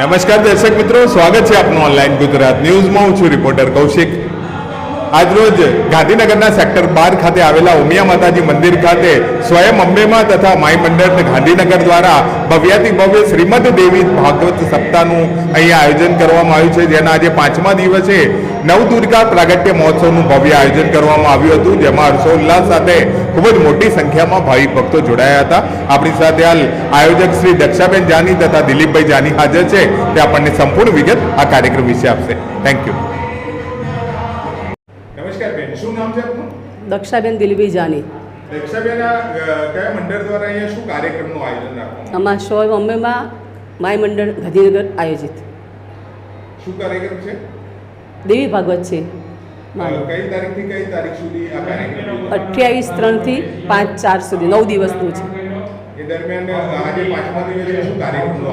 નમસ્કાર દર્શક મિત્રો, સ્વાગત છે આપનું ઓનલાઈન ગુજરાત ન્યૂઝમાં. હું છું રિપોર્ટર કૌશિક. આજરોજ ગાંધીનગરના સેક્ટર બાર ખાતે આવેલા ઉમિયા માતાજી મંદિર ખાતે સ્વયં અંબેમાં તથા માઈ મંડળ ગાંધીનગર દ્વારા ભવ્યાતિ ભવ્ય શ્રીમદ દેવી ભાગવત સપ્તાહનું અહીંયા આયોજન કરવામાં આવ્યું છે. જેના આજે પાંચમા દિવસે નવદુર્ગા પ્રાગટ્ય મહોત્સવનું ભવ્ય આયોજન કરવામાં આવ્યું હતું. જેમાં હર્ષોલ્લાસ સાથે ખૂબ જ મોટી સંખ્યામાં ભાવિક ભક્તો જોડાયા હતા. આપણી સાથે હાલ આયોજક શ્રી દક્ષાબેન જાની તથા દિલીપભાઈ જાની હાજર છે. તે આપણને સંપૂર્ણ વિગત આ કાર્યક્રમ વિશે આપશે. થેન્ક યુ નમસ્કાર બેન શું નામ છે આપનું? દક્ષાબેન દિલીપભાઈ જાની. દક્ષાબેન કયા મંડળ દ્વારા અહીંયા શું કાર્યક્રમનું આયોજન રાખવાનું અમારા સોય બોમ્બેમાં માય મંડળ ગાંધીનગર આયોજિત. શું કાર્યક્રમ છે? દેવી ભાગવત છે. કઈ તારીખથી કઈ તારીખ સુધી આ કાર્યક્રમ અઠ્યાવીસ ત્રણથી પાંચ ચાર સુધી નવ દિવસનું છે.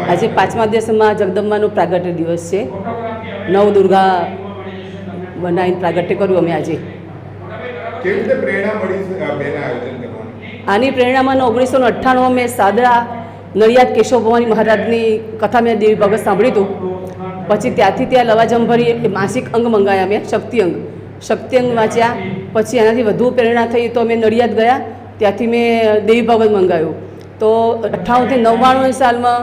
આજે પાંચમા દિવસમાં જગદંબાનો પ્રાગટ્ય દિવસ છે. નવ દુર્ગા બનાવીને પ્રાગટ્ય કર્યું અમે આજે. આની પ્રેરણામાં ઓગણીસો અઠ્ઠાણું મેં સાદરા નડિયાદ કેશવ ભવાની મહારાજની કથા મેં દેવી ભગત સાંભળ્યું હતું. પછી ત્યાંથી ત્યાં લવાજંભરી માસિક અંગ મંગાયા મેં શક્તિ અંગ. શક્તિ અંગ વાંચ્યા. પછી એનાથી વધુ પ્રેરણા થઈ તો મેં નડિયાદ ગયા. ત્યાંથી મેં દેવી ભગત મંગાવ્યું. તો અઠ્ઠાણુંથી નવ્વાણું સાલમાં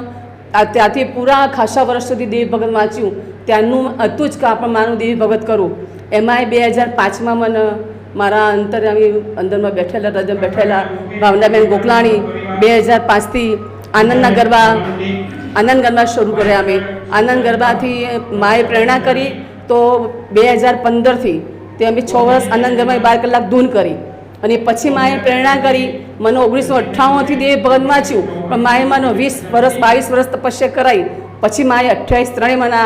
આ ત્યાંથી પૂરા ખાસા વર્ષ સુધી દેવી ભગત વાંચ્યું. ત્યાંનું હતું જ કે આપણે મારું દેવી ભગત કરું. એમાંય બે હજાર પાંચમાં મને મારા અંતર્યામી અંદરમાં બેઠેલા રજમ બેઠેલા ભાવનાબેન ગોકલાણી બે હજાર પાંચથી આનંદના ગરબા, આનંદ ગરબા શરૂ કર્યા અમે. આનંદ ગરબાથી માએ પ્રેરણા કરી તો બે હજાર પંદરથી તે અમે છ વર્ષ આનંદ ગરબા બાર કલાક ધૂન કરી. અને પછી માએ પ્રેરણા કરી. મને ઓગણીસો અઠ્ઠાણુંથી દેવ ભગત વાંચ્યું પણ માએ મને વીસ વર્ષ, બાવીસ વર્ષ તપસ્યા કરાવી પછી માએ અઠ્યાવીસ ત્રણે મને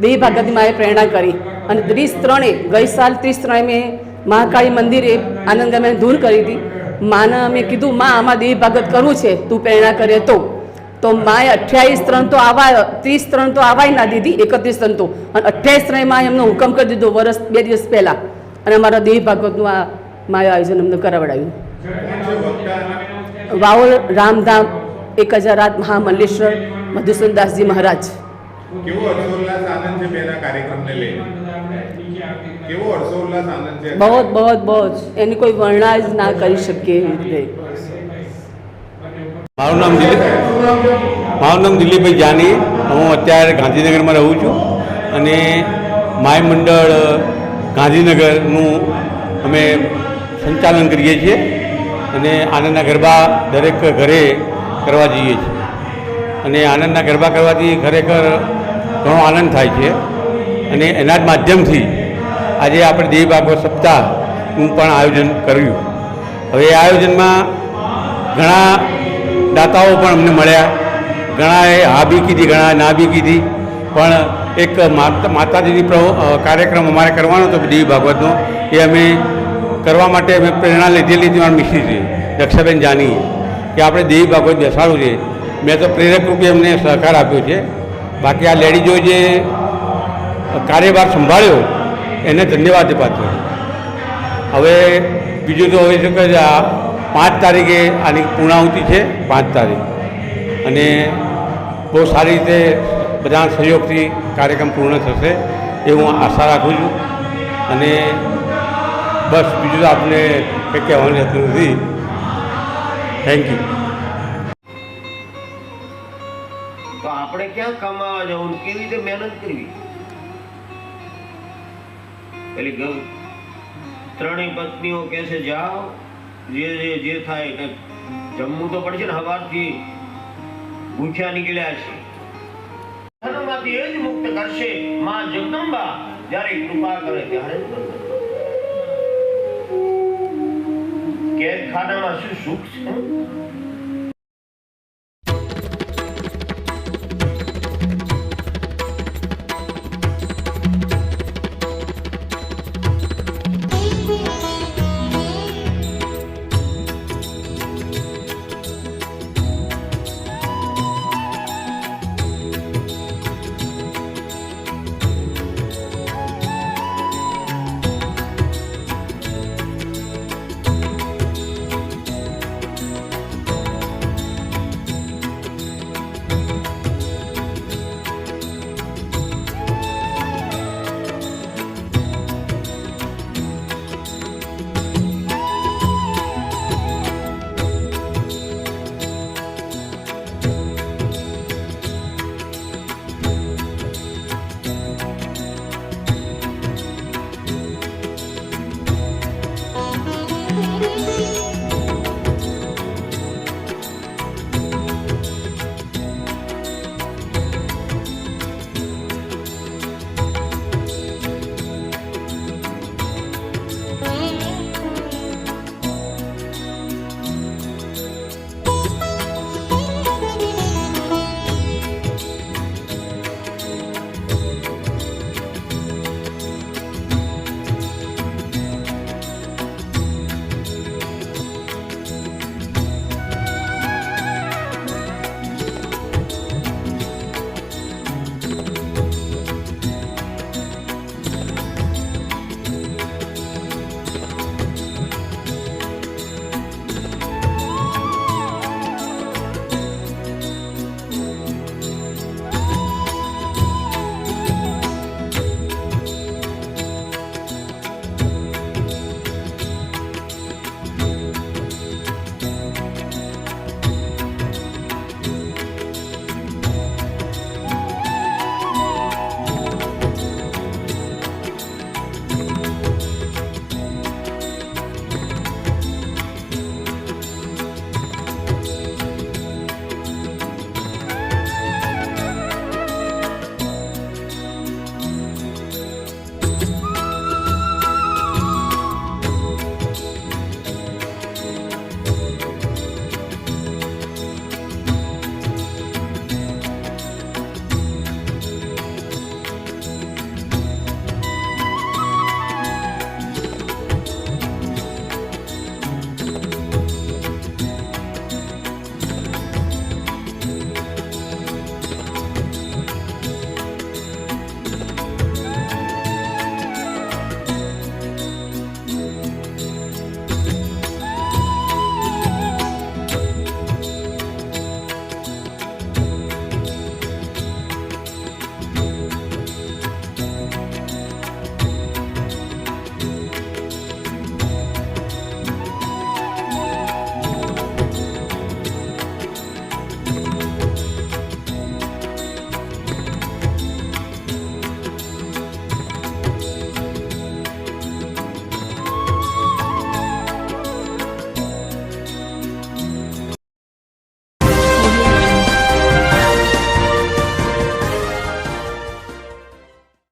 દેવી ભાગવતની માએ પ્રેરણા કરી. અને ત્રીસ ત્રણે, ગઈ સાલ ત્રીસ ત્રણે મેં મહાકાળી મંદિરે આનંદ ગરબાની ધૂન કરી હતી. માને અમે કીધું, માં, આમાં દેવી ભાગવત કરવું છે. તું પ્રેરણા કરે તો. તો માએ અઠ્યાવીસ ત્રણ તો આવા ત્રીસ ત્રણ તો આવાય ના દીધી એકત્રીસ ત્રણ તો. અને અઠ્યાવીસ ત્રણમાં એમનો હુકમ કરી દીધો વર્ષ બે દિવસ પહેલાં. અને અમારા દેહ ભાગવતનું આ માએ આયોજન અમને કરાવડાવ્યું. વાવલ રામધામ એક હજાર આઠ મહામલ્લેશ્વર મધુસૂદનદાસજી મહારાજ. બહુ બહુ બહુ એની કોઈ વર્ણા જ ના કરી શકીએ મારું નામ દિલીપ. મારું નામ દિલીપભાઈ જાની. હું અત્યારે ગાંધીનગરમાં રહું છું અને માય મંડળ ગાંધીનગરનું અમે સંચાલન કરીએ છીએ અને આનંદના ગરબા દરેક ઘરે કરવા જઈએ છીએ. અને આનંદના ગરબા કરવાથી ખરેખર ઘણો આનંદ થાય છે. અને એના જ માધ્યમથી આજે આપણે દેવી ભાગવત સપ્તાહનું પણ આયોજન કર્યું. હવે આયોજનમાં ઘણા દાતાઓ પણ અમને મળ્યા. ઘણાએ હા બી કીધી ઘણા ના બી કીધી. પણ એક માતા, માતાજીની કાર્યક્રમ અમારે કરવાનો હતો દેવી ભાગવતનો. એ અમે કરવા માટે અમે પ્રેરણા લીધેલી હતી મારા મિશ્રીથી દક્ષાબેન જાની, કે આપણે દેવી ભાગવત બેસાડવું છે. મેં તો પ્રેરક રૂપે એમને સહકાર આપ્યો છે. બાકી આ લેડીઝો જે કાર્યભાર સંભાળ્યો, એને ધન્યવાદ પાત્ર હવે બીજું તો હવે શું કહે છે, આ પાંચ તારીખે આની પૂર્ણાહુતિ છે, પાંચ તારીખ. અને બહુ સારી રીતે બધાના સહયોગથી કાર્યક્રમ પૂર્ણ થશે એ હું આશા રાખું છું. અને બસ બીજું તો આપને કંઈ કહેવાનું રહેતું નથી. થેન્ક યુ તો આપણે ક્યાં કમાવા જવું કેવી રીતે મહેનત કરવી? પેલી ત્રણેય પત્નીઓ કહે છે, જાઓ. જે જે જે થાય કે જમવું તો પડશે ને સવારથી ભૂખ્યા નીકળ્યા છે ધર્મમાંથી એ જ મુક્ત કરશે માં જગદંબા, જ્યારે કૃપા કરે ત્યારે જ ખાનામાં. શું સુખ છે